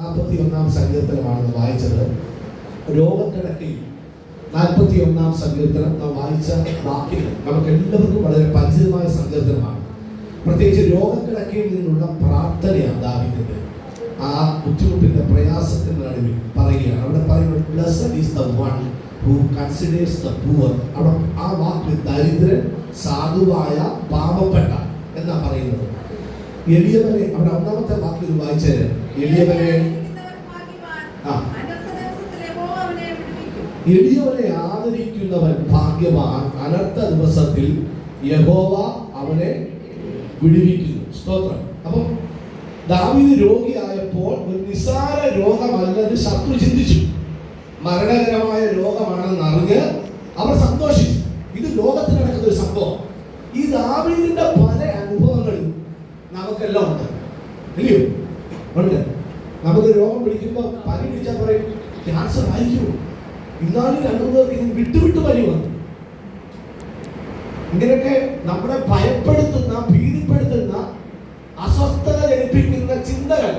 നാൽപ്പത്തി ഒന്നാം സങ്കീർത്തനമാണ് വായിച്ചത്. രോഗക്കിടക്കയിൽ നാൽപ്പത്തി ഒന്നാം സങ്കീർത്തനം നാം വായിച്ച വാക്യങ്ങൾ നമുക്ക് എല്ലാവർക്കും വളരെ പരിചിതമായ സങ്കീർത്തനമാണ്. പ്രത്യേകിച്ച് രോഗക്കിടക്കയിൽ നിന്നുള്ള പ്രാർത്ഥനയാണ് ദാവിദിന്റെ. ആ ബുദ്ധിമുട്ടിന്റെ പ്രയാസത്തിന്റെ നടുവിൽ പറയുകയാണ്. അവിടെ പറയുന്നത് ആ വാക്കിൽ ദരിദ്രൻ സാധുവായ പാപപ്പെട്ട എന്നാ പറയുന്നത്. എളിയവനെ അവിടെ ഒന്നാമത്തെ വാക്കിൽ വായിച്ചത് എളിയവരെ. ആ. എളിയവനെ ആദരിക്കുന്നവൻ ഭാഗ്യവാൻ. അനർത്ഥ ദിവസത്തിൽ യഹോവ അവനെ വിടുവിക്കുന്നു. സ്തോത്രം. അപ്പം ദാവീദ് രോഗിയായപ്പോൾ ഒരു നിസ്സാര രോഗമല്ലെന്ന് ശത്രു ചിന്തിച്ചു. മരണകരമായ രോഗമാണെന്ന് അവർ സന്തോഷിച്ചു. ഇത് ലോകത്തിൽ നടക്കുന്ന ഒരു സംഭവം. ഈ ദാവീദിന്റെ പല അനുഭവങ്ങളും നമുക്കെല്ലാം ഉണ്ട്. അല്ലയോ ഉണ്ട് നമുക്ക് രോഗം പിടിക്കുമ്പോൾ പനി പിടിച്ചാൽ പറയും ക്യാൻസർ ആയിരിക്കും ഇന്നാലും രണ്ടു പേർക്ക് ഇത് വിട്ടുവിട്ട് പനി വന്നു. ഇങ്ങനെയൊക്കെ നമ്മളെ ഭയപ്പെടുത്തുന്ന ഭീതിപ്പെടുത്തുന്ന അസ്വസ്ഥത ജനിപ്പിക്കുന്ന ചിന്തകൾ.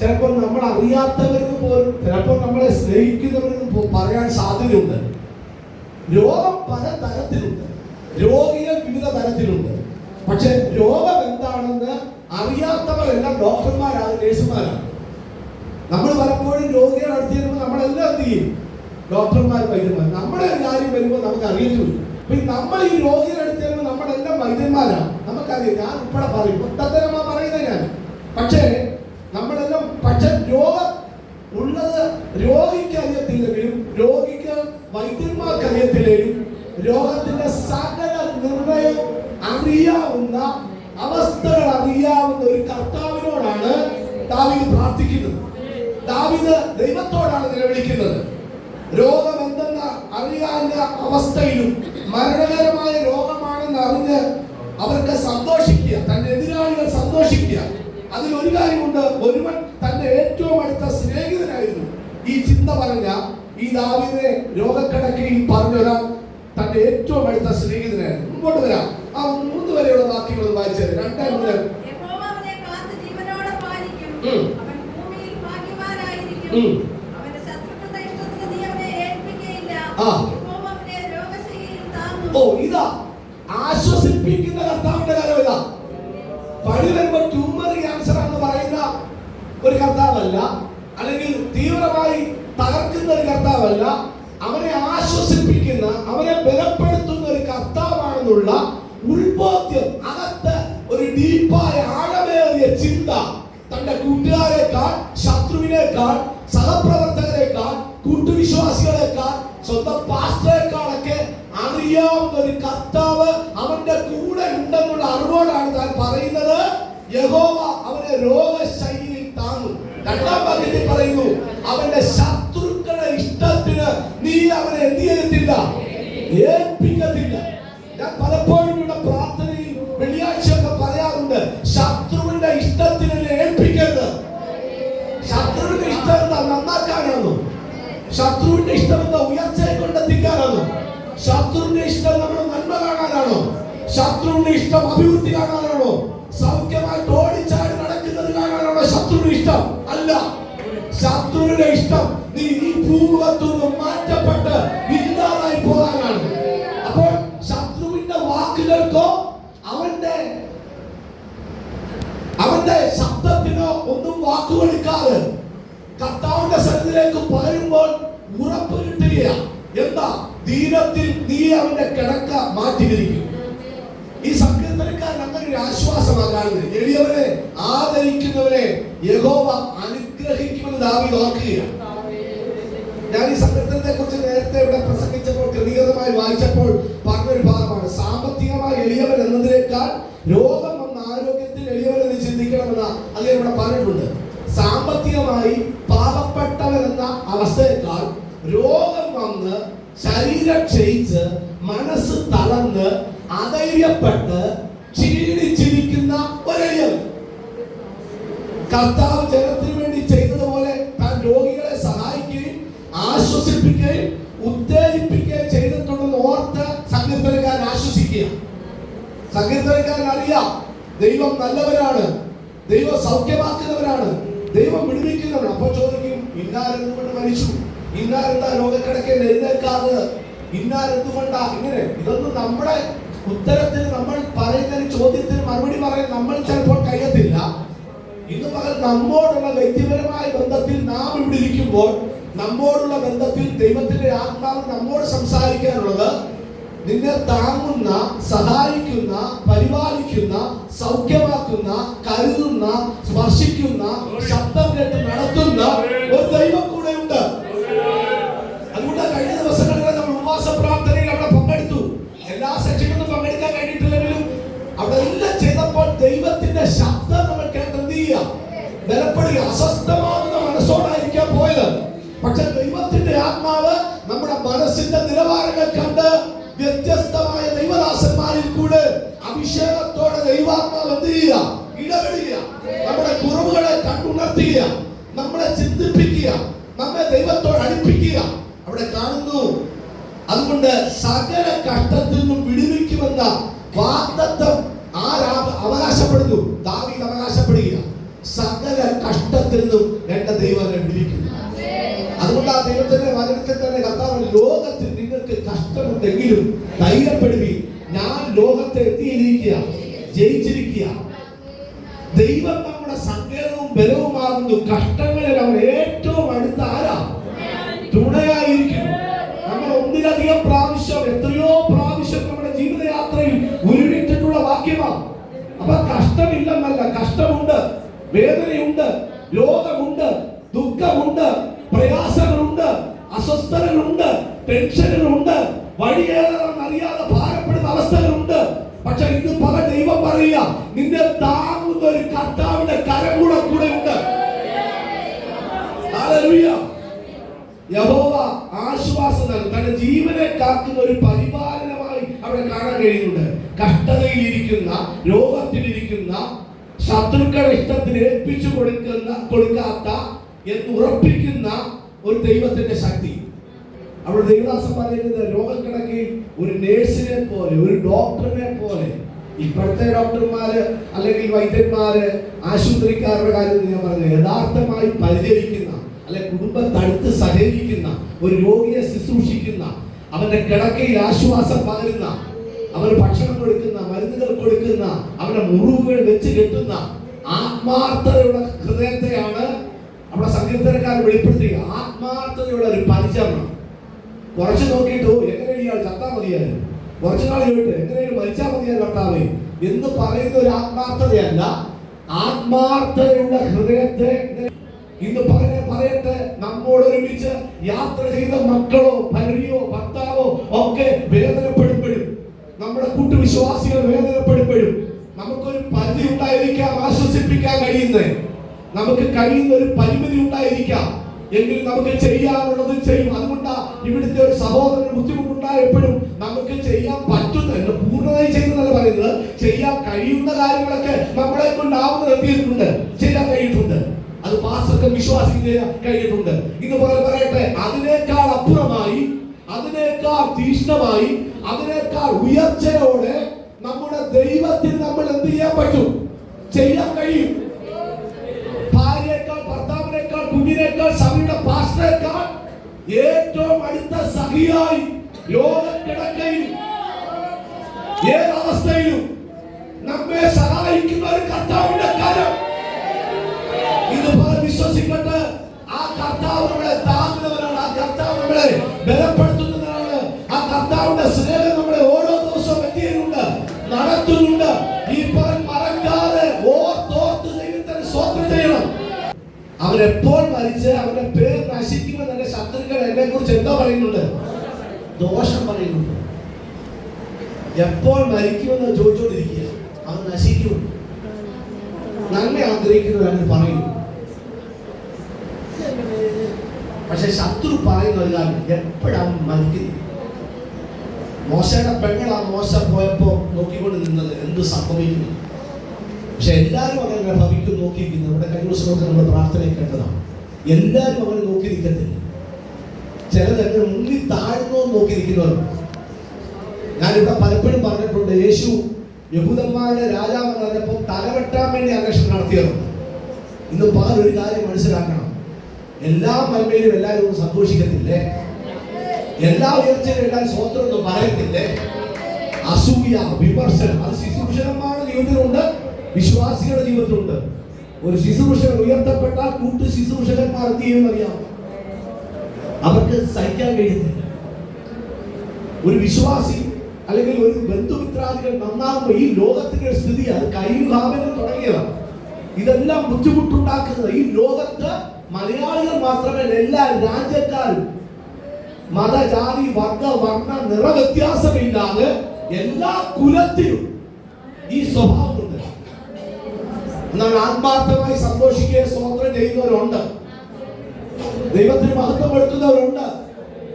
ചിലപ്പോൾ നമ്മൾ അറിയാത്തവരെന്ന് പോലും ചിലപ്പോൾ നമ്മളെ സ്നേഹിക്കുന്നവരെന്ന് പറയാൻ സാധ്യതയുണ്ട്. രോഗം പല തരത്തിലുണ്ട്. രോഗികൾ വിവിധ തരത്തിലുണ്ട്. പക്ഷെ രോഗം എന്താണെന്ന് അറിയാത്തവരെല്ലാം ഡോക്ടർമാരാണ് നേഴ്സുമാരാണ്. നമ്മൾ പലപ്പോഴും രോഗികളെ അടുത്ത് ചെല്ലുമ്പോൾ നമ്മളെല്ലാം എന്ത് ചെയ്യും? ഡോക്ടർമാർ വൈദ്യന്മാർ നമ്മുടെ കാര്യം വരുമ്പോൾ നമുക്ക് അറിയത്തില്ല അപ്പൊ നമ്മൾ ഈ രോഗികളെ അടുത്ത് ചെല്ലുമ്പോൾ നമ്മളെല്ലാം വൈദ്യന്മാരാണ് നമുക്കറിയാം ഞാൻ ഇപ്പോഴെ പറയും. പൊട്ടത്തരമാ പറയുന്നത് ഞാൻ. പക്ഷേ നമ്മളെല്ലാം പക്ഷെ രോഗം ഉള്ളത് രോഗിക്ക് അറിയത്തില്ലെങ്കിലും രോഗിക്ക് വൈദ്യന്മാർക്ക് അറിയത്തില്ലെങ്കിലും രോഗത്തിന്റെ സകല നിർണയം അറിയാവുന്ന അവസ്ഥകൾ അറിയാവുന്ന ഒരു കർത്താവിനോടാണ് ദാവീദ് പ്രാർത്ഥിക്കുന്നത്. ദാവീദ് ദൈവത്തോടാണ് നിലവിളിക്കുന്നത് രോഗം എന്തെന്ന് അറിയാവുന്ന അവസ്ഥയിലും മരണകരമായ രോഗമാണെന്ന് അറിഞ്ഞ് അവർക്ക് സന്തോഷിക്കുക തന്റെ എതിരാളികൾ സന്തോഷിക്കുക. അതിൽ ഒരു കാര്യമുണ്ട് ഒരുവൻ തന്റെ ഏറ്റവും അടുത്ത സ്നേഹിതനായിരുന്നു. ഈ ചിന്ത പറഞ്ഞ ഈ ദാവിദിനെ രോഗക്കിടക്കയിൽ പറഞ്ഞൊരാൾ തന്റെ ഏറ്റവും അടുത്ത സ്നേഹിതനായിരുന്നു. മുമ്പോട്ട് വരാം. ആ മൂന്ന് വരെയുള്ള വാക്യങ്ങൾ വായിച്ചത് രണ്ടാം മുതൽ. ഓ ഇതാ. ആശ്വസിപ്പിക്കുന്ന കർത്താവിന്റെ കാര്യം ഇതാ. പണി വരുമ്പോ ട്യൂമർ ക്യാൻസർ എന്ന് പറയുന്ന ഒരു കർത്താവല്ല. അല്ലെങ്കിൽ തീവ്രമായി തകർക്കുന്ന ഒരു കർത്താവല്ല. അവനെ ആശ്വസിപ്പിക്കുന്ന അവനെ ബലപ്പെടുത്തുന്ന ഒരു കർത്താവാണെന്നുള്ള ഉൾബോധ്യം അകത്ത് ഒരു ഡീപ്പായ ആഴമേറിയ ചിന്ത. തന്റെ കൂട്ടുകാരെക്കാൾ ശത്രുവിനേക്കാൾ സഹപ്രവർത്തകരെക്കാൾ കൂട്ടുവിശ്വാസികളെക്കാൾ സ്വന്തം പാസ്റ്ററെക്കാളൊക്കെ അറിയാവുന്ന ഒരു കർത്താവ് അവന്റെ കൂടെ ഉണ്ടെന്നുള്ള അറിവോടാണ് താൻ പറയുന്നത്. യഹോവ അവനെ രോഗശൈലിയിൽ താങ്ങും. രണ്ടാം വാക്യത്തിൽ പറയുന്നു അവന്റെ ശത്രുക്കളുടെ ഇഷ്ടത്തിന് നീ അവനെ എന്ത് ചെയ്തിട്ടില്ല? ഏൽപ്പിക്കത്തില്ല. ഞാൻ പലപ്പോഴും ശത്രുവിന്റെ ഇഷ്ടം എന്താ നന്നാക്കാനാണോ ശത്രുവിന്റെ ഇഷ്ടം എന്താ? ഉയർച്ചയെ കൊണ്ടെത്തിക്കാനാണോ ശത്രുവിന്റെ ഇഷ്ടം നമ്മുടെ നന്മ കാണാനാണോ? ശത്രുവിന്റെ ഇഷ്ടം അഭിവൃദ്ധി കാണാനാണോ? സൗഖ്യമായിട്ട് ഓടിച്ചാടി നടക്കുന്നത് കാണാനാണോ ശത്രുവിന്റെ ഇഷ്ടം? അല്ല. ശത്രുവിന്റെ ഇഷ്ടം നീ ഈ ഭൂമുഖത്തു നിന്ന് മാറ്റപ്പെട്ട് ഇല്ലാതായി പോകാനാണ്. അപ്പോൾ ശത്രുവിന്റെ വാക്കുകൾക്കോ അവന്റെ അവന്റെ ശബ്ദത്തിനോ ഒന്നും വാക്കുകൊടുക്കാതെ കർത്താവിന്റെ സന്നിധിയിലേക്ക് പകരുമ്പോൾ ഉറപ്പ് കിട്ടില്ല എന്താ? ദീനത്തിൽ നീ അവന്റെ കിടക്ക മാറ്റിയിരിക്കും ഈ സങ്കീർത്തനക്കാരൻ അങ്ങനെ ഒരു ആശ്വാസമാണ് കാണുന്നത് എളിയവരെ ആദരിക്കുന്നവരെ യഹോവ അനുഗ്രഹിക്കുമെന്ന് ദാവി ഓർക്കുകയാണ് ഞാൻ ഈ സങ്കീർത്തനത്തെ കുറിച്ച് നേരത്തെ ഇവിടെ പ്രസംഗിച്ചപ്പോൾ ക്രമീകൃതമായി വായിച്ചപ്പോൾ പറഞ്ഞൊരു ഭാഗമാണ്. സാമ്പത്തികമായി എളിയവൻ എന്നതിനേക്കാൾ ഇന്നാരെന്തുകൊണ്ടാ ഇങ്ങനെ ഇതൊന്നും നമ്മുടെ ഉത്തരത്തിന് നമ്മൾ പറയുന്ന ചോദ്യത്തിന് മറുപടി പറയാൻ നമ്മൾ ചിലപ്പോൾ കഴിയത്തില്ല. ഇന്ന് പകൽ നമ്മോടുള്ള വ്യക്തിപരമായ ബന്ധത്തിൽ നാം ഇവിടെ ഇരിക്കുമ്പോൾ നമ്മോടുള്ള ബന്ധത്തിൽ ദൈവത്തിന്റെ ആത്മാവ് നമ്മോട് സംസാരിക്കാനുള്ളത് നിന്നെ താങ്ങുന്ന സഹായിക്കുന്ന പരിപാലിക്കുന്ന സൗഖ്യമാക്കുന്ന കരുതുന്ന സ്പർശിക്കുന്ന ശബ്ദം കേട്ട് നടത്തുന്ന ഒരു ദൈവം ദൈവത്തിന്റെ ശബ്ദം നമ്മൾ എന്ത് ചെയ്യുക അസ്വസ്ഥമാകുന്ന മനസ്സോടായിരിക്കാം പോയത്. പക്ഷെ ദൈവത്തിന്റെ ആത്മാവ് നമ്മുടെ മനസ്സിന്റെ നിലവാരങ്ങൾ കണ്ട് വ്യത്യസ്തമായ ദൈവദാസന്മാരിൽ കൂടെ അഭിഷേകത്തോടെ ദൈവാത്മാവ് എന്ത് ചെയ്യുക? ഇടപെടുക. നമ്മുടെ കുറവുകളെ കണ്ടുണർത്തുക. നമ്മളെ ചിന്തിപ്പിക്കുക. നമ്മെ ദൈവത്തോട് അടുപ്പിക്കുക. അവിടെ കാണുന്നു. അതുകൊണ്ട് സകല കഷ്ടത്തിൽ നിന്നും വിടുവിക്കുമെന്ന ആരാ അവകാശപ്പെടുന്നു. ദാവീദ് അവകാശപ്പെടുക സകല കഷ്ടത്തിൽ നിന്നും എന്റെ ദൈവം വിളിക്കുന്നു. അതുകൊണ്ട് ആ ദൈവത്തിന്റെ വചനത്തിൽ തന്നെ കർത്താവ് ലോകത്തിൽ നിങ്ങൾക്ക് കഷ്ടമുണ്ടെങ്കിലും ധൈര്യപ്പെടുവി ഞാൻ ലോകത്തെ എത്തിയിരിക്കുക ജയിച്ചിരിക്കുക. ദൈവം നമ്മുടെ സങ്കേതവും ബലവുമാകുന്നു. കഷ്ടങ്ങളിൽ അവൻ ഏറ്റവും അടുത്ത ആരാ? തുണയായിരിക്കും കഷ്ടമുണ്ട് വേദനയുണ്ട് രോഗമുണ്ട് ദുഃഖമുണ്ട് പ്രയാസങ്ങളുണ്ട് അസ്വസ്ഥതകളുണ്ട് ടെൻഷനുകളുണ്ട് വഴിയേതാണെന്ന് അറിയാതെ ഭാരപ്പെടുന്ന അവസ്ഥകളുണ്ട്. പക്ഷെ ഇന്ന് പല ദൈവം പറയുക നിന്നെ താങ്ങുന്ന ഒരു കർത്താവിന്റെ കരം കൂടെ കൂടെ ഉണ്ട്. യഹോവ ആശ്വാസം തന്റെ ജീവനെ കാക്കുന്ന ഒരു പരിപാലനമായി അവിടെ കാണാൻ കഴിയുന്നുണ്ട്. കഷ്ടതയിലിരിക്കുന്ന രോഗത്തിലിരിക്കുന്ന ശത്രുക്കളെ ഇഷ്ടത്തിന് ഏൽപ്പിച്ചു കൊടുക്കുന്ന കൊടുക്കാത്ത എന്ന് ഉറപ്പിക്കുന്ന ഒരു ദൈവത്തിന്റെ ശക്തി. അവിടെ ദൈവദാസൻ പറയുന്നത് രോഗക്കിടക്കിൽ ഒരു നേഴ്സിനെ പോലെ ഒരു ഡോക്ടറിനെ പോലെ. ഇപ്പോഴത്തെ ഡോക്ടർമാര് അല്ലെങ്കിൽ വൈദ്യന്മാര് ആശുപത്രിക്കാരുടെ കാര്യം ഞാൻ പറഞ്ഞത് യഥാർത്ഥമായി പരിചരിക്കുന്ന അല്ലെ കുടുംബം തടുത്ത് സഹകരിക്കുന്ന ഒരു രോഗിയെ ശുശ്രൂഷിക്കുന്ന അവന്റെ കിടക്കയിൽ ആശ്വാസം പകരുന്ന അവന് ഭക്ഷണം കൊടുക്കുന്ന കൊടുക്കുന്ന അവരുടെ മുറിവുകൾ വെച്ച് കെട്ടുന്ന ആത്മാർത്ഥതയുള്ള ഹൃദയത്തെയാണ് നമ്മുടെ സങ്കീർത്തനക്കാരൻ വെളിപ്പെടുത്തുക ആത്മാർത്ഥതയുള്ള ഒരു പരിചരണം. കുറച്ച് നോക്കിയിട്ട് "ഓ, എങ്ങനെയാണ് ഇയാൾ ചത്താ മതിയായിരുന്നു? കുറച്ചു നാൾ കഴിഞ്ഞിട്ട് എങ്ങനെയാണ് മരിച്ചാൽ മതിയായിരുന്നു കർത്താവേ? എന്ന് പറയുന്ന ഒരു ആത്മാർത്ഥതയല്ല. ആത്മാർത്ഥതയുള്ള ഹൃദയത്തെ ഇന്ന് പറഞ്ഞ പറയട്ടെ. നമ്മോട് ഒരുമിച്ച് യാത്ര ചെയ്ത മക്കളോ ഭാര്യയോ ഭർത്താവോ ഒക്കെ വേദനപ്പെടുമ്പോഴും നമ്മുടെ കൂട്ടുവിശ്വാസികൾ വേദനപ്പെടുമ്പോഴും നമുക്കൊരു പരിധി ഉണ്ടായിരിക്കാം ആശ്വസിപ്പിക്കാൻ കഴിയുന്നത് നമുക്ക് കഴിയുന്ന ഒരു പരിമിതി ഉണ്ടായിരിക്കാം. എങ്കിലും നമുക്ക് ചെയ്യാനുള്ളത് ചെയ്യും. അതുകൊണ്ടാ ഇവിടുത്തെ ഒരു സഹോദരന് ബുദ്ധിമുട്ടുണ്ടായപ്പോഴും നമുക്ക് ചെയ്യാൻ പറ്റുന്ന എന്ന് പൂർണമായി ചെയ്യുന്നതല്ല പറയുന്നത് ചെയ്യാൻ കഴിയുന്ന കാര്യങ്ങളൊക്കെ നമ്മളെ കൊണ്ടാവുന്ന എത്തിയിട്ടുണ്ട് ചെയ്യാൻ കഴിയിട്ടുണ്ട് അത് പാസ്റ്റർക്ക് വിശ്വാസിക്കാൻ കഴിയിട്ടുണ്ട് ഇന്ന് പറയട്ടെ അതിനേക്കാൾ അപ്പുറമായി അതിനേക്കാൾ തീഷ്ണമായി അതിനേക്കാൾ ഉയർച്ചയോടെ നമ്മുടെ ദൈവത്തിൽ നമ്മൾ എന്ത് ചെയ്യാൻ പറ്റും? ചെയ്യാൻ കഴിയും. ഭാര്യയേക്കാൾ ഭർത്താവിനേക്കാൾ കുഞ്ഞിനേക്കാൾ സഭയുടെ പാസ്റ്ററേക്കാൾ ഏറ്റവും അടുത്ത സഖിയായി ലോകക്കിടക്കയിൽ ഏതവസ്ഥയിലും നമ്മെ സഹായിക്കുന്ന ഒരു കർത്താവിന്റെ കാലം ഇതുപോലെ വിശ്വസിക്കട്ടെ ആ കർത്താവ് നമ്മളെ താങ്ങുന്നവനാണ് ആ കർത്താവ് നമ്മളെ ബലപ്പെടുത്തുന്നവനാണ് ആ കർത്താവിന്റെ സ്നേഹം നമ്മളെ ഓരോ ദിവസവും എന്ത് ചെയ്യുന്നുണ്ട് നടത്തുന്നുണ്ട്. ഈ പറ മറക്കാതെ ഓർത്തോർത്ത് ദൈവത്തിന് സ്വന്തം ചെയ്യണം. അവരെപ്പോൾ മരിച്ച് അവരുടെ പേര് നശിക്കുമെന്ന് എന്റെ ശത്രുക്കൾ എന്നെ കുറിച്ച് എന്താ പറയുന്നുണ്ട്? ദോഷം പറയുന്നുണ്ട്. എപ്പോൾ മരിക്കുമെന്ന് ചോദിച്ചുകൊണ്ടിരിക്കുക. അത് നശിക്കും. നന്മ ആഗ്രഹിക്കുന്നവരാണ് പറയുന്നു. പക്ഷെ ശത്രു പറയുന്ന ഒരു കാര്യം എപ്പോഴാണ് മരിക്കുന്നത്? മോശയുടെ പെങ്ങൾ ആ മോശ പോയപ്പോ നോക്കിക്കൊണ്ട് നിന്നത് എന്ത് സംഭവിക്കുന്നു? പക്ഷെ എല്ലാവരും അങ്ങനെ ഭവിക്കും നോക്കിയിരിക്കുന്നത് നമ്മുടെ കഴിഞ്ഞ ദിവസമൊക്കെ നമ്മൾ പ്രാർത്ഥനയിൽ എല്ലാവരും അവനെ നോക്കി നിൽക്കത്തില്ല. ചിലതെന്നെ മുന്നിൽ താഴ്ന്നോ നോക്കി ഞാനിവിടെ പലപ്പോഴും പറഞ്ഞിട്ടുണ്ട് യേശു യഹൂദന്മാരുടെ രാജാവെന്ന് പറഞ്ഞപ്പോൾ തലവെട്ടാൻ വേണ്ടി അന്വേഷണം നടത്തിയതാണ് ഇന്ന് പകൽ ഒരു കാര്യം മനസ്സിലാക്കണം. എല്ലാ നന്മയിലും എല്ലാവരും സന്തോഷിക്കത്തില്ലേ? എല്ലാ ഉയർച്ചയിലും സ്വോത്രം ഒന്നും പറയത്തില്ലേ? അസൂയ വിമർശനം. അത് ശിശുഭൂഷണമാണ് ജീവിതത്തിലുണ്ട് വിശ്വാസികളുടെ ജീവിതത്തിലുണ്ട്. ഒരു ശുശ്രൂഷകൻ ഉയർത്തപ്പെട്ടാൽ കൂട്ട് ശുശ്രൂഷകന്മാർ എന്ത് ചെയ്യുമെന്നറിയാം അവർക്ക് സഹിക്കാൻ കഴിയുന്നില്ല. ഒരു വിശ്വാസി അല്ലെങ്കിൽ ഒരു ബന്ധുമിത്രാദികൾ നന്നാകുമ്പോൾ ഈ ലോകത്തിന്റെ സ്ഥിതി അത് കൈകാവലും തുടങ്ങിയതാണ്. ഇതെല്ലാം ബുദ്ധിമുട്ടുണ്ടാക്കുന്നത് ഈ ലോകത്ത് മലയാളികൾ മാത്രമല്ല എല്ലാ രാജ്യക്കാരും മത ജാതി വർഗ വർണ നിറവ്യത്യാസമില്ലാതെ എല്ലാ കുലത്തിലും ഈ സ്വഭാവമുണ്ട്. എന്നാൽ ആത്മാർത്ഥമായി സന്തോഷിക്കുകയും സ്വതന്ത്രം ചെയ്യുന്നവരുണ്ട്. ദൈവത്തിന് മഹത്വം എടുക്കുന്നവരുണ്ട്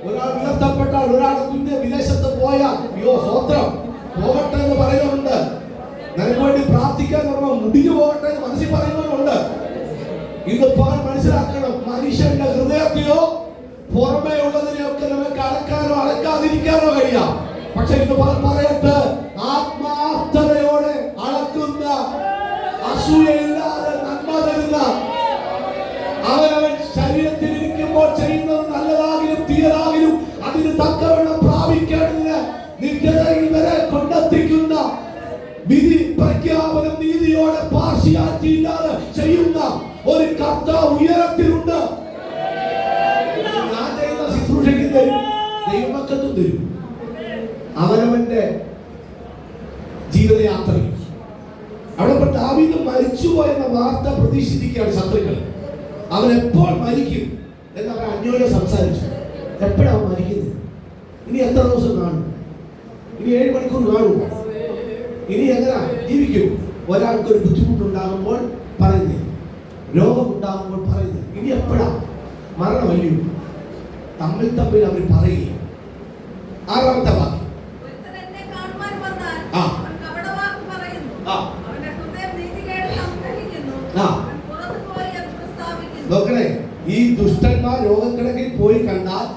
ഒരാൾ ഉയർത്തപ്പെട്ടാൽ ഒരാൾ കുഞ്ഞ് വിദേശത്ത് പോയാൽ അയ്യോ സ്വോത്രം പോകട്ടെ എന്ന് പറയുന്നവരുണ്ട്. നിനക്ക് വേണ്ടി പ്രാർത്ഥിക്കാൻ പറയുമ്പോൾ മുടിഞ്ഞു പോകട്ടെ എന്ന് മനസ്സിൽ പറയുന്നവരുണ്ട്. പകൽ മനസ്സിലാക്കണം. മനുഷ്യന്റെ ഹൃദയത്തിലോ പുറമേ ഉള്ളതിനെയൊക്കെ നമുക്ക് അടക്കാനോ അടക്കാതിരിക്കാനോ കഴിയാം. പക്ഷെ ഇത് പറയട്ടെ ആത്മാർത്ഥതയോടെ അളക്കുന്ന അസൂയയില്ലാതെ നന്മ തരുന്ന അവനവൻ ശരീരത്തിൽ ഇരിക്കുമ്പോൾ ചെയ്യുന്നത് നല്ലതാകിലും തീയതാകിലും അതിന് തക്കവണ്ണം പ്രാപിക്കേണ്ടതിന് നിത്യതയിൽ വരെ കൊണ്ടെത്തിക്കുന്ന വിധി പ്രഖ്യാപനം നീതിയോടെ പാർശ്യാറ്റി ഇല്ലാതെ ചെയ്യുന്ന ഒരു കർത്താവ് ഉയരത്തിലുണ്ട് ഞാൻ ചെയ്യുന്ന ശുശ്രൂഷയ്ക്ക് തരും ദൈവമക്കത്തും തരും അവനവന്റെ ജീവിതയാത്രയിൽ അവിടെ ഇപ്പൊ ദാവീദ് മരിച്ചുപോയ എന്ന വാർത്ത പ്രതീക്ഷിച്ചിരിക്കുകയാണ് ശത്രുക്കൾ അവൻ എപ്പോൾ മരിക്കും എന്ന് അവർ അന്യോന്യം സംസാരിച്ചു. എപ്പോഴാണ് മരിക്കുന്നത്? ഇനി എത്ര ദിവസം കാണും? ഇനി ഏഴ് മണിക്കൂർ കാണും. ഇനി എങ്ങനെ? ജീവിക്കും. ഒരാൾക്ക് ഒരു ബുദ്ധിമുട്ടുണ്ടാകുമ്പോൾ പറയുന്നത് രോഗമുണ്ടാകുമ്പോൾ പറയുന്നത് ഇനി എപ്പോഴാ? മരണമല്ലയോ? തമ്മിൽ തമ്മിൽ അവർ പറയുകയും. ആറാമത്തെ വാക്യം ഒരുത്തൻ എന്നെ കാണുവാൻ വന്നാൽ ആ. അവൻ കപടവാക്ക് പറയുന്നു. ആ. അവന്റെ ഹൃദയം നീതികേട് സംഗ്രഹിക്കുന്നു. ആ. അവൻ പുറത്തു പോയി അത് പ്രസ്താവിക്കുന്നു. നോക്കണേ ഈ ദുഷ്ടന്മാർ രോഗക്കിടക്കിൽ പോയി കണ്ടാൽ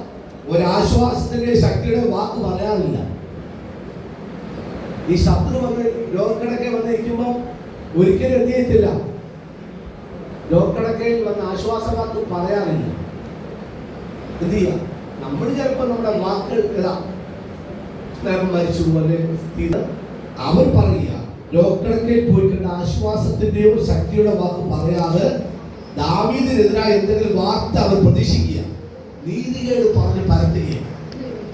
ഒരാശ്വാസത്തിന്റെ ശക്തിയുടെ വാക്ക് പറയാറില്ല. ഈ ശത്രു വന്ന് രോഗക്കിടക്കെ വന്ന് നിൽക്കുമ്പോൾ ഒരിക്കലും എന്ത് ചെയ്യത്തില്ല. രോഗക്കിടക്കയിൽ വന്ന് ആശ്വാസ വാക്ക് പറയാറില്ല. എന്ത് ചെയ്യാം? നമ്മൾ ചിലപ്പോൾ നമ്മുടെ വാക്കുകൾ ഇതാ സ്നേഹം മരിച്ചു പോലെ അവർ പറയുക രോഗക്കിടക്കയിൽ പോയി കണ്ട ശക്തിയുടെ വാക്ക് പറയാതെ ദാവീദിനെതിരായ എന്തെങ്കിലും വാർത്ത അവർ പ്രതീക്ഷിക്കുക. നീതികേട് പറഞ്ഞ് പരത്തുകയാണ്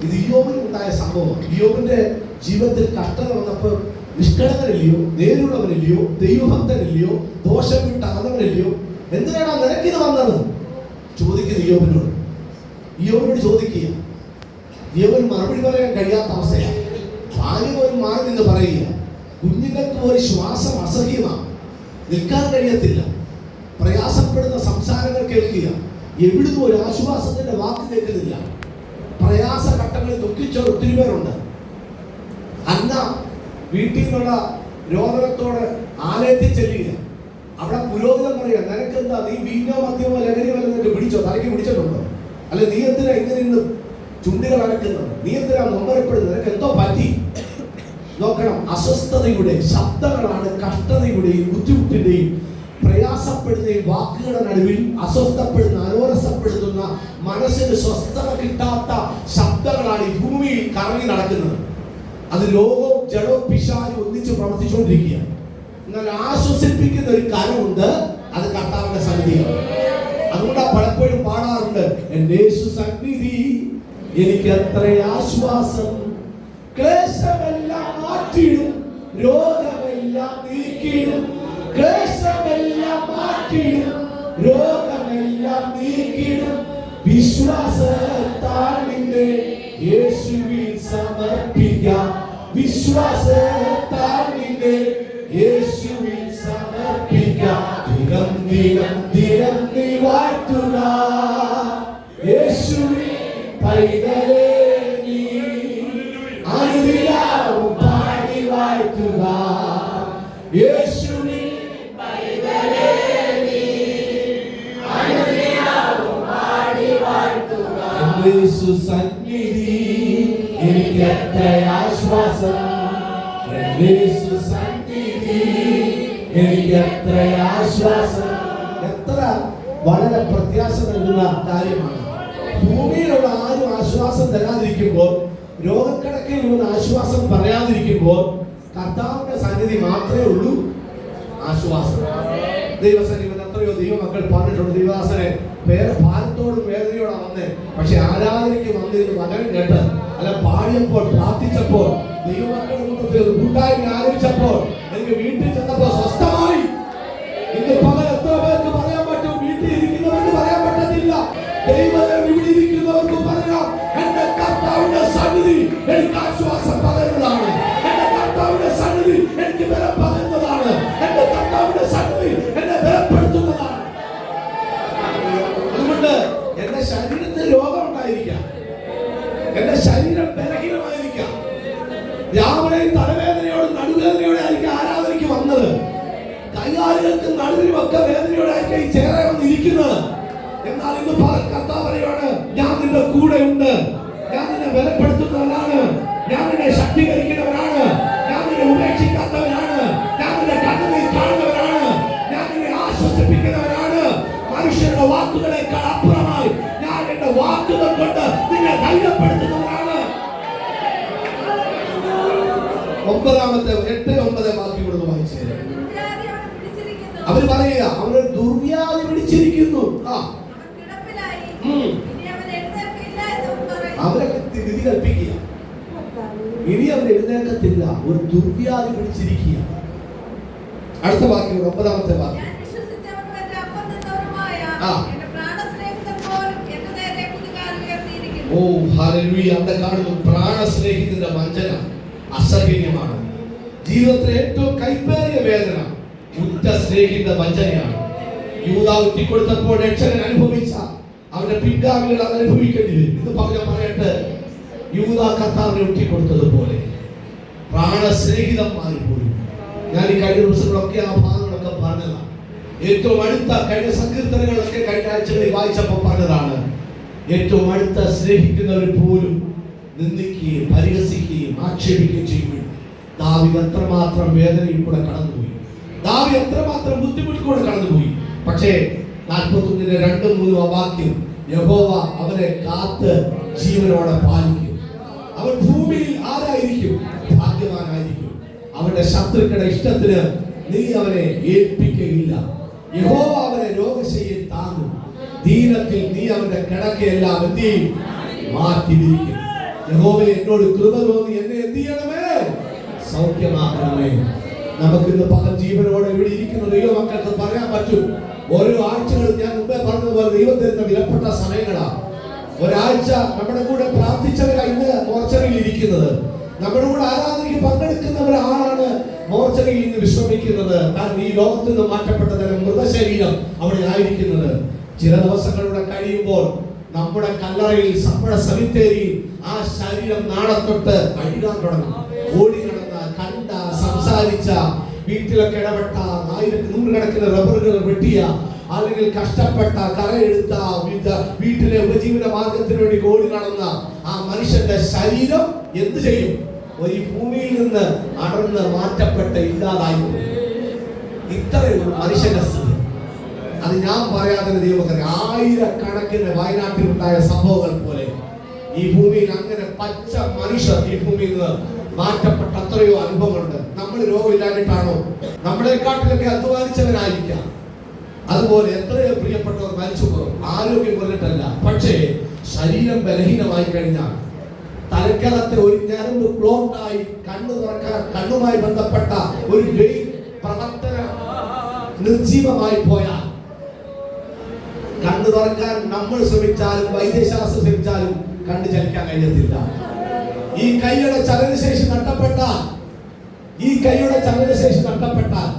ഇത് യോബിന് സംഭവം യോബിന്റെ ജീവിതത്തിൽ കഷ്ടത വന്നപ്പോൾ നിഷ്കളങ്കരല്ലയോ നേരുള്ളവരല്ലയോ ദൈവഭക്തരല്ലയോ ദോഷം വിട്ട് അകന്നവരല്ലയോ എന്തിനാണ് നിനക്കിത് വന്നത്? ചോദിക്കുന്നത് യോബിനോട് യോബിനോട് ചോദിക്കുക യോബിന് മറുപടി പറയാൻ കഴിയാത്ത അവസ്ഥയാണ്. ഭാര്യ പോലും മാറി നിന്ന് പറയുക. കുഞ്ഞുങ്ങൾക്ക് ഒരു ശ്വാസം അസഹ്യമാണ്. നിൽക്കാൻ കഴിയത്തില്ല. പ്രയാസപ്പെടുന്ന സംസാരങ്ങൾ കേൾക്കുക. എവിടുന്ന് ഒരു ആശ്വാസത്തിന്റെ വാക്ക് കേൾക്കുന്നില്ല. പ്രയാസ ഘട്ടങ്ങളിൽ ദുഃഖിച്ച ഒത്തിരി പേരുണ്ട്. അന്ന വീട്ടിൽ നിന്നുള്ള രോദനത്തോട് ആലയത്തിൽ ചെല്ലുക. അവിടെ പുരോഹിതൻ പറയുക നിനക്ക് എന്താ നീ വീഞ്ഞോ മദ്യമോ ലഹരി നിനക്ക് പിടിച്ചോ? തലയ്ക്ക് പിടിച്ചിട്ടുണ്ടോ? അല്ലെ നീ എന്തിനാ ഇങ്ങനെ നിന്ന് ചുണ്ടികൾ അനക്കുന്നത് നീ എന്തിനാ നൊമ്പരപ്പെടുന്നത്? നിനക്ക് എന്തോ പറ്റി? നോക്കണം. അസ്വസ്ഥതയുടെ ശബ്ദങ്ങളാണ് കഷ്ടതയുടെയും ബുദ്ധിമുട്ടിന്റെയും പ്രയാസപ്പെടുന്ന വാക്കുകളുടെ നടുവിൽ അസ്വസ്ഥപ്പെടുന്ന അനോരസപ്പെടുത്തുന്ന മനസ്സിന് സ്വസ്ഥത കിട്ടാത്ത ശബ്ദങ്ങളാണ് ഈ ഭൂമിയിൽ കറങ്ങി നടക്കുന്നത്. അത് ലോകവും ജഡവും പിശാലും ഒന്നിച്ച് പ്രവർത്തിച്ചുകൊണ്ടിരിക്കുകയാണ് എന്നാൽ ആശ്വസിപ്പിക്കുന്ന ഒരു കരമുണ്ട് അത് കർത്താവിന്റെ സന്നിധിയാണ് അതുകൊണ്ട് പലപ്പോഴും പാടാറുണ്ട് എന്റെ യേശു സന്നിധി എനിക്ക് എത്ര ആശ്വാസം ക്ലേശമെല്ലാം മാറ്റിയിടും രോഗമെല്ലാം വിശ്വാസത്താൽ നിന്നെ യേശുവിൽ സമർപ്പിക്കാം. വിശ്വാസത്താൽ നിന്നെ യേശുവിൽ സമർപ്പിക്കാം. ദിനം ദിനം ദിനം നീ വാഴ്ത്തുക. യേശുവിൽ പാടി വാഴ്ത്തുക. യേശുവിൽ പൈതലേ യേശു സന്നിധി എനിക്ക് എത്ര ആശ്വാസം. യേശു സന്നിധി എനിക്ക് എത്ര ആശ്വാസം. വളരെ പ്രത്യാശ നൽകുന്ന കാര്യമാണ്. ഭൂമിയിലുള്ള ആരും ആശ്വാസം തരാതിരിക്കുമ്പോൾ രോഗക്കിടക്കയിൽ നിന്ന് ആശ്വാസം പറയാതിരിക്കുമ്പോൾ കർത്താവിന്റെ സന്നിധി മാത്രമേ ഉള്ളൂ ആശ്വാസം. ദൈവസന്നിധി എത്രയോ ദൈവമക്കൾ പറഞ്ഞിട്ടുണ്ട്. ദൈവദാസനെ വേറെ ഭാരത്തോടും വേദനയോടാണ് വന്നേ. പക്ഷെ ആരാധനയ്ക്ക് വന്നിരുന്ന് മകൻ കേട്ട് അല്ല പാടിയപ്പോൾ പ്രാർത്ഥിച്ചപ്പോൾ ദൈവമക്കളുടെ കൂട്ടത്തിൽ ഒരു കൂട്ടായ്മ ആലോചിച്ചപ്പോൾ എനിക്ക് വീട്ടിൽ ചെന്നപ്പോൾ സ്വസ്ഥമായി വാക്യങ്ങൾ വായിച്ചു തരാം. അവർ. അവർ പറയുക അവനൊരു ദുർവ്യാധി പിടിച്ചിരിക്കുന്നു. ആ. അവരൊക്കെ വിധി കൽപ്പിക്കുക. ഇനി അവർ എഴുന്നേൽക്കത്തില്ല. ഒരു ദുർവ്യാധി പിടിച്ചിരിക്കുക അടുത്ത വാക്യം ഒമ്പതാമത്തെ വാക്യം. ഓ ഹാലലൂയ അവിടെ കാണുന്നു പ്രാണസ്നേഹിതന്റെ വഞ്ചന അസഹനീയമാണ് ജീവിതത്തിലെ ഏറ്റവും കൈപ്പേറിയ വേദന ഉറ്റ സ്നേഹിത വഞ്ചനയാണ്. യൂത ഒറ്റിക്കൊടുത്തപ്പോൾ രക്ഷകൻ അനുഭവിച്ച അവന്റെ പിൻഗാമികൾ അത് അനുഭവിക്കേണ്ടി വരും. ഇത് പറഞ്ഞ പറയട്ടെ യൂത കർത്താവിനെ ഒറ്റിക്കൊടുത്തതുപോലെ പ്രാണസ്നേഹിതന്മാർ പോലും. ഞാൻ ഈ കഴിഞ്ഞ ദിവസങ്ങളൊക്കെ ആ ഭാഗങ്ങളൊക്കെ പറഞ്ഞതാണ് ഏറ്റവും അടുത്ത കഴിഞ്ഞ സങ്കീർത്തനങ്ങളൊക്കെ കഴിഞ്ഞ ആഴ്ചകളിൽ വായിച്ചപ്പോൾ പറഞ്ഞതാണ് ഏറ്റവും അടുത്ത സ്നേഹിക്കുന്നവർ പോലും നിന്ദിക്കുകയും പരിഹസിക്കുകയും ആക്ഷേപിക്കുകയും ചെയ്യുമ്പോൾ ദാവി എത്രമാത്രം വേദനയിൽ കൂടെ കടന്നുപോയി. ദാവി എത്രമാത്രം ബുദ്ധിമുട്ടിൽ കൂടെ കടന്നുപോയി. പക്ഷേ നാൽപ്പത്തൊന്നിന്റെ രണ്ട് മൂന്ന് വാക്യം യഹോവ അവനെ കാത്ത് ജീവനോടെ പാലിക്കും. അവൻ ഭൂമിയിൽ ആരായിരിക്കും? ഭാഗ്യവാനായിരിക്കും. അവന്റെ ശത്രുക്കളുടെ ഇഷ്ടത്തിന് നീ അവനെ ഏൽപ്പിക്കുകയില്ല യഹോവ അവനെ രോഗശയിൽ താങ്ങും. ദീനത്തിൽ നീ അവന്റെ കിടക്കയെല്ലാം എന്ത് ചെയ്യും മാറ്റി യഹോവ എന്നോട് കൃപ തോന്നി എന്നെ എന്ത് ചെയ്യണമേ സൗഖ്യമാക്കണമേ. നമുക്ക് ഇന്ന് പകൽ ജീവനോടെ ഇവിടെ ഇരിക്കുന്ന ദൈവമക്കൾക്ക് പറയാൻ പറ്റും. ഓരോ ആഴ്ചകളും ഞാൻ മുമ്പേ പറഞ്ഞതുപോലെ ദൈവം തരുന്ന വിലപ്പെട്ട സമയങ്ങളാണ് ഒരാഴ്ച നമ്മുടെ കൂടെ പ്രാർത്ഥിച്ചവരാണ് ഇന്ന് മോർച്ചറിയിൽ ഇരിക്കുന്നത്. നമ്മുടെ കൂടെ ആരാധനയ്ക്ക് പങ്കെടുക്കുന്നവരാണ് മോർച്ചറിയിൽ ഇന്ന് വിശ്രമിക്കുന്നത്. കാരണം ഈ ലോകത്ത് നിന്ന് മാറ്റപ്പെട്ട തരം മൃതശരീരം അവിടെ ആയിരിക്കുന്നത്. ചില ദിവസങ്ങളിലൂടെ കഴിയുമ്പോൾ നമ്മുടെ കല്ലറയിൽ നമ്മുടെ സമിത്തേരിയിൽ ആ ശരീരം നാളെ തൊട്ട് അഴുകാൻ തുടങ്ങും. ഓടി സംസാരിച്ച വീട്ടിലൊക്കെ ഇടപെട്ട ആയിരത്തി നൂറുകണക്കിന് റബ്ബറുകൾ വെട്ടിയ അല്ലെങ്കിൽ കഷ്ടപ്പെട്ട കരയെടുത്ത വിധ- വീട്ടിലെ ഉപജീവന മാർഗത്തിന് വേണ്ടി ഓടി നടന്ന ആ മനുഷ്യന്റെ ശരീരം എന്ത് ചെയ്യും ഈ ഭൂമിയിൽ നിന്ന് അടർന്ന് മാറ്റപ്പെട്ട് ഇല്ലാതായി. ഇത്രയുള്ള മനുഷ്യന്റെ സ്ഥിതി അത് ഞാൻ പറയാതെ ദൈവമക്കറിയാം ആയിരക്കണക്കിന് വയനാട്ടിലുണ്ടായ സംഭവങ്ങൾ പോലെ ഈ ഭൂമിയിൽ അങ്ങനെ പച്ച മനുഷ്യർ ഈ ഭൂമിയിൽ നിന്ന് മാറ്റപ്പെട്ട അത്രയോ അനുഭവമുണ്ട് നമ്മൾ രോഗമില്ലാഞ്ഞിട്ടാണോ? നമ്മളെക്കാട്ടിലൊക്കെ അധ്വാനിച്ചവരായിരിക്കാം. അതുപോലെ എത്രയോ പ്രിയപ്പെട്ടവർ മരിച്ചു പോകും ആരോഗ്യം കൊണ്ടിട്ടല്ല പക്ഷേ ശരീരം ബലഹീനമായി കഴിഞ്ഞാൽ തലക്കകത്തെ ഒരു ഞരമ്പ് ക്ലോക്കായി കണ്ണു തുറക്കാൻ കണ്ണുമായി ബന്ധപ്പെട്ട ഒരു വെയിൻ പ്രവർത്തന നിർജീവമായി പോയാൽ കണ്ണു തുറക്കാൻ നമ്മൾ ശ്രമിച്ചാലും വൈദ്യശാസ്ത്രം ശ്രമിച്ചാലും കണ്ണു ചലിക്കാൻ കഴിയത്തില്ല ഈ കൈയുടെ ചലനശേഷി നഷ്ടപ്പെട്ടാൽ ഈ കൈയുടെ ചലനശേഷി നഷ്ടപ്പെട്ടാൽ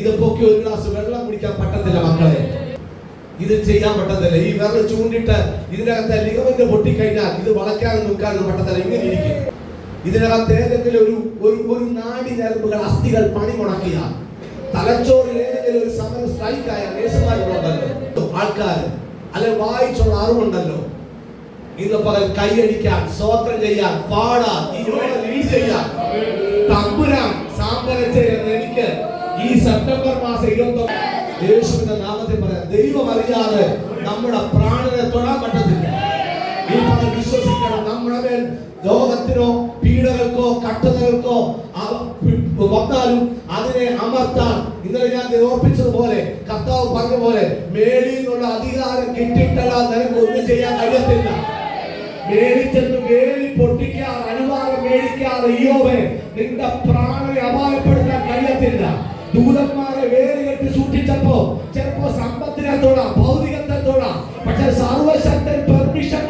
ഇത് പൊക്കി ഒരു ഗ്ലാസ് വെള്ളം കുടിക്കാൻ പറ്റത്തില്ല മക്കളെ. ഇത് ചെയ്യാൻ പറ്റത്തില്ല. ഈ വിരൽ ചൂണ്ടിട്ട് ഇതിനകത്തെ ലിഗമെന്റ് പൊട്ടിക്കഴിഞ്ഞാൽ ഇത് വളയ്ക്കാനും നിൽക്കാനും പറ്റത്തില്ല. ഇങ്ങനെ ഇരിക്കും. ഇതിനകത്ത് ഏതെങ്കിലും ഒരു ഒരു ഒരു നാടി ഞരമ്പുകൾ അസ്ഥികൾ പണി മുടക്കിയാൽ തലച്ചോറിൽ ഏതെങ്കിലും ഒരു സമരം സ്ട്രൈക്ക് ആയ നേഴ്സുമാരുണ്ടല്ലോ. ആൾക്കാർ അല്ലെ വായിച്ചുള്ള അറിവുണ്ടല്ലോ. ഇന്ന് പകൽ കൈയടിക്കാൻ സ്വോത്രം ചെയ്യാൻ പാടാൻ ഈ രോഗം ലീഡ് ചെയ്യാൻ. തമ്പുരാൻ ചെയ്യുന്ന എനിക്ക്. ഈ സെപ്റ്റംബർ മാസം ഇരുപത്തി യേശുവിന്റെ നാമത്തിൽ പറയാം ദൈവം അറിയാതെ നമ്മുടെ പ്രാണനെ തൊടാൻ പറ്റത്തില്ല. ഈ പകൽ വിശ്വസിക്കണം. നമ്മുടെ മേൽ ലോകത്തിനോ പീഡകൾക്കോ കട്ടതകൾക്കോ വന്നാലും അതിനെ അമർത്താൻ ഇന്നലെ ഞാൻ ഓർപ്പിച്ചതുപോലെ കർത്താവ് പറഞ്ഞ പോലെ മേളിൽ നിന്നുള്ള അധികാരം കിട്ടിയിട്ടല്ല നിനക്ക് ഒന്നും ചെയ്യാൻ കഴിയത്തില്ല. മേടിച്ചെന്ന് വേലി പൊട്ടിക്കാതെ അനുവാദം മേടിക്കാതെ അയ്യോവേ നിന്റെ പ്രാണനെ അപായപ്പെടുത്താൻ കഴിയത്തില്ല. ദൂതന്മാരെ വേലി കെട്ടി സൂക്ഷിച്ചപ്പോ ചിലപ്പോ സമ്പത്തിനെ തൊടാം ഭൗതികത്തെ തൊടാം. പക്ഷെ സർവശക്തൻ പെർമിഷൻ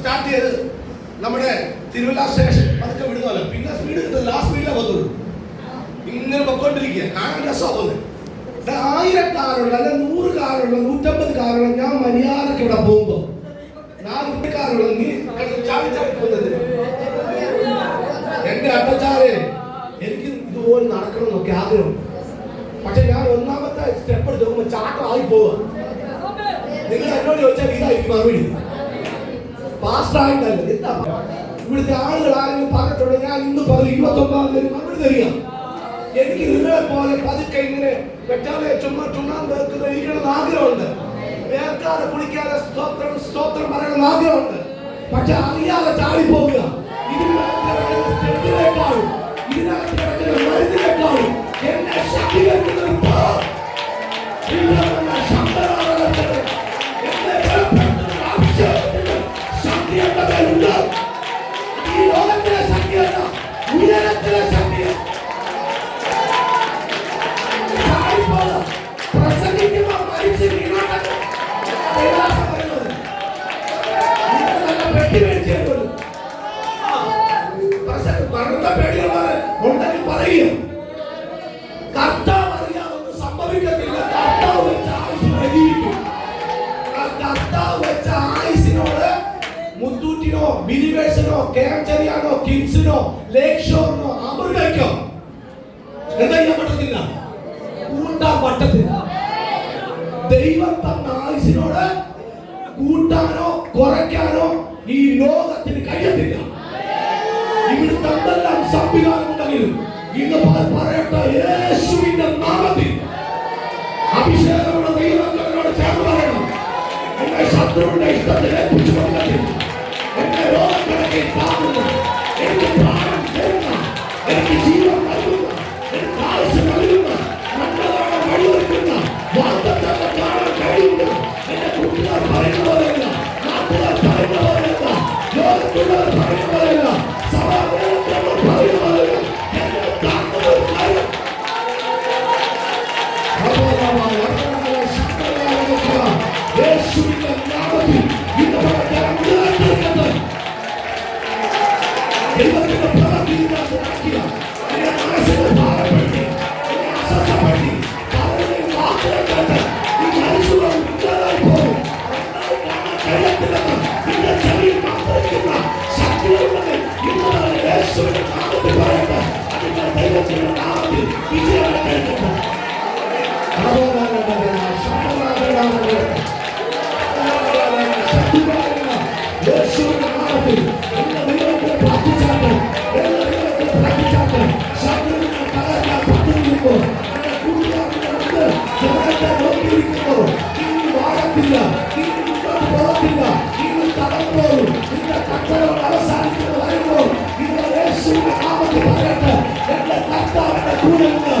സ്റ്റാർട്ട് ചെയ്ത് നമ്മുടെ തിരുവല്ല സ്റ്റേഷൻ പതുക്കെ വിടുന്നല്ലോ പിന്നെ സ്പീഡ് കിട്ടും. ലാസ്റ്റ് സ്പീഡിലെ പോകത്തുള്ളൂ. ഇങ്ങനെ പൊക്കോണ്ടിരിക്കുക. തോന്നുന്നത് ഇത് ആയിരം കാറുള്ള അല്ലെ നൂറ് കാറുള്ള നൂറ്റമ്പത് കാറുള്ള ഞാൻ മര്യാദയ്ക്ക് ഇവിടെ പോകുമ്പോ നാല് കാറുള്ള നീ എന്റെ എനിക്ക് ഇതുപോലെ നടക്കണം എന്നൊക്കെ ആഗ്രഹം പക്ഷെ ഞാൻ ഒന്നാമത്തെ സ്റ്റെപ്പ് എടുത്ത് നോക്കുമ്പോ ചാട്ടം ആയി പോവുക നിങ്ങൾ എന്നോട് ചോദിച്ചാൽ ഇതായിരിക്കും മറുപടി. പാസ്റ്റ് ആയിട്ടല്ല എന്താ? ഇവിടുത്തെ ആളുകൾ ആരെങ്കിലും പറഞ്ഞിട്ടുണ്ട്? ഞാൻ ഇന്ന് പറഞ്ഞു ഇരുപത്തി ഒമ്പതാം തീയതി മറുപടി തരിക. എനിക്ക് നിങ്ങളെ പോലെ പതുക്കെ ഇങ്ങനെ വെട്ടാതെ ചുമ്മാ ചുണ്ണാൻ വേർക്കുന്ന ഇരിക്കണമെന്ന് ആഗ്രഹമുണ്ട്. വേർക്കാതെ കുളിക്കാതെ സ്തോത്രം സ്തോത്രം പറയണമെന്ന് ആഗ്രഹമുണ്ട്. പക്ഷെ അറിയാതെ ചാടി പോവുക ഇതിനകത്ത് കിടക്കുന്ന മരുന്നിനേക്കാളും എന്നെ ശക്തീകരിക്കുന്ന മുത്തൂറ്റിനോ ബിലിവേഴ്സിനോ കേരളച്ചെറിയാനോ കിംസിനോ ലേക്ക് ഷോറിനോ കുറയ്ക്കാനോ ഈ ലോകത്തിന് കഴിയത്തില്ല. ഇവിടെ തന്നെല്ലാം സംവിധാനം ഉണ്ടെങ്കിൽ ഇന്ന് പറയട്ടെ യേശുവിന്റെ നാമത്തിൽ. അഭിഷേകമുള്ള ദൈവങ്ങളോട് ചേർന്ന് പറയണം. എന്നെ ശത്രുവിന്റെ ഇഷ്ടത്തിൽ ഏൽപ്പിച്ചു കൊടുക്കത്തിൽ എന്നെ ലോകക്കിടക്കിൽ താങ്ങുന്ന എനിക്ക് പ്രാണം തരുന്ന എനിക്ക് യേശുവിന്റെ Obrigado.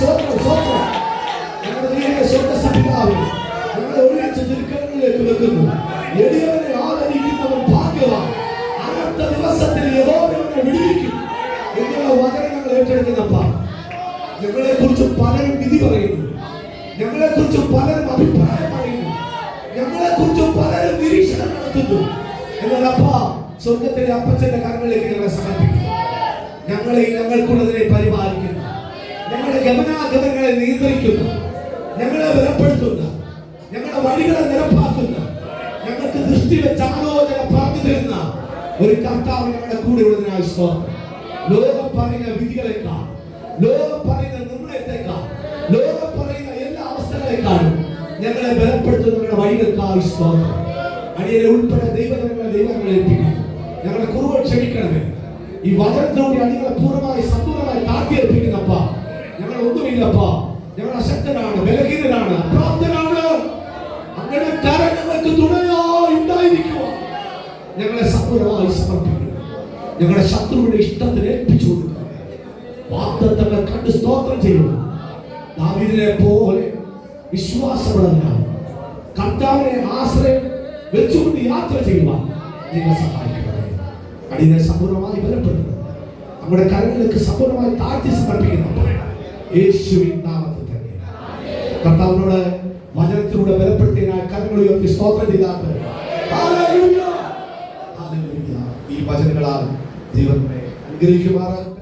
சோத்திரம் சோத்திரம் எங்களுடைய சொந்த சபிதாவே எங்களை ஒருங்கிணைச்சு திருக்கரங்களுக்கு வைക്കുന്നു எளியவனை ஆதரிக்கிறவன் பாக்கலாம் அடுத்த திவசத்தில் ஏதோ ஒன்று விடுவிக்கும் எங்களை வகை நாங்கள் ഏറ്റെടുക്കുന്നப்பா ഞങ്ങളെ കുറിച്ച് പലരും വിധി പറയുന്നു ഞങ്ങളെ കുറിച്ച് പലരും അഭിപ്രായം പറയുന്നു ഞങ്ങളെ കുറിച്ച് പലരും നിരീക്ഷണം നടത്തുന്നു എന്നതപ്പാ സ്വർഗത്തിലെ അപ്പച്ചന്റെ കരങ്ങളിലേക്ക് ഞങ്ങളെ സമർപ്പിക്കുന്നു ഞങ്ങളെ ഞങ്ങൾക്കുള്ളതിനെ പരിപാലിക്കുന്നു ഞങ്ങളുടെ ഗമനാഗമനങ്ങളെ നിയന്ത്രിക്കുന്നു ഞങ്ങളെ ബലപ്പെടുത്തുന്ന ഞങ്ങളുടെ വഴികളെ നിരപ്പാക്കുന്ന ഞങ്ങൾക്ക് ദൃഷ്ടി വെച്ച് ആലോചന പറഞ്ഞു തരുന്ന ഒരു കർത്താവ് ഞങ്ങളുടെ കൂടെ ഉള്ളതിനായി സ്തോത്രം ലോകം പറയുന്ന വിധികളെക്കാൾ ലോകം പറയുന്ന നിർണയത്തെക്കാൾ ലോകം പറയുന്ന എല്ലാ അവസ്ഥകളെക്കാളും ഞങ്ങളെ ബലപ്പെടുത്തുന്നവരുടെ വഴികൾക്കായി സ്തോത്രം അടിയനെ ഉൾപ്പെടെ ദൈവജനങ്ങളെ ദൈവങ്ങളെ എത്തിക്കുന്നു ഞങ്ങളുടെ കുറവ് ക്ഷമിക്കണമേ ഈ വചനത്തിലൂടെ അടികളെ പൂർണമായി സമ്പൂർണമായി താഴ്ത്തിയേൽപ്പിക്കുന്നപ്പ ഞങ്ങൾ ഒന്നുമില്ലപ്പാ. ഞങ്ങൾ അശക്തനാണ് ബലഹീനനാണ് അപ്രാപ്തനാണ് അങ്ങനെ കരം ഞങ്ങൾക്ക് തുണയായി ഉണ്ടായിരിക്കുക. ഞങ്ങളെ സമ്പൂർണമായി സമർപ്പിക്കുക ഞങ്ങളുടെ ശത്രുവിന്റെ ഇഷ്ടത്തിന് ഏൽപ്പിച്ചു കൊടുക്കുക. വാഗ്ദത്തങ്ങൾ കണ്ട് സ്തോത്രം ചെയ്യുക ദാവീദിനെ പോലെ വിശ്വാസമുള്ളതിനായി കർത്താവിനെ ആശ്രയം വെച്ചുകൊണ്ട് യാത്ര ചെയ്യുവാൻ നിങ്ങളെ സഹായിക്കണമേ. അടിയെ സമ്പൂർണമായി ബലപ്പെടുത്തുന്നത് നമ്മുടെ കരങ്ങൾക്ക് സമ്പൂർണമായി താഴ്ത്തി സമർപ്പിക്കുന്നു. യേശുവിൻ നാമത്തിൽ തന്നെ. കർത്താവിനോട് വചനത്തിലൂടെ ബലപ്പെടുത്തിയതിനാൽ കരങ്ങൾ ഉയർത്തി സ്തോത്രം ചെയ്താട്ട്. ഈ വചനങ്ങളാൽ ദൈവത്തെ നമ്മെ അനുഗ്രഹിക്കുമാറ്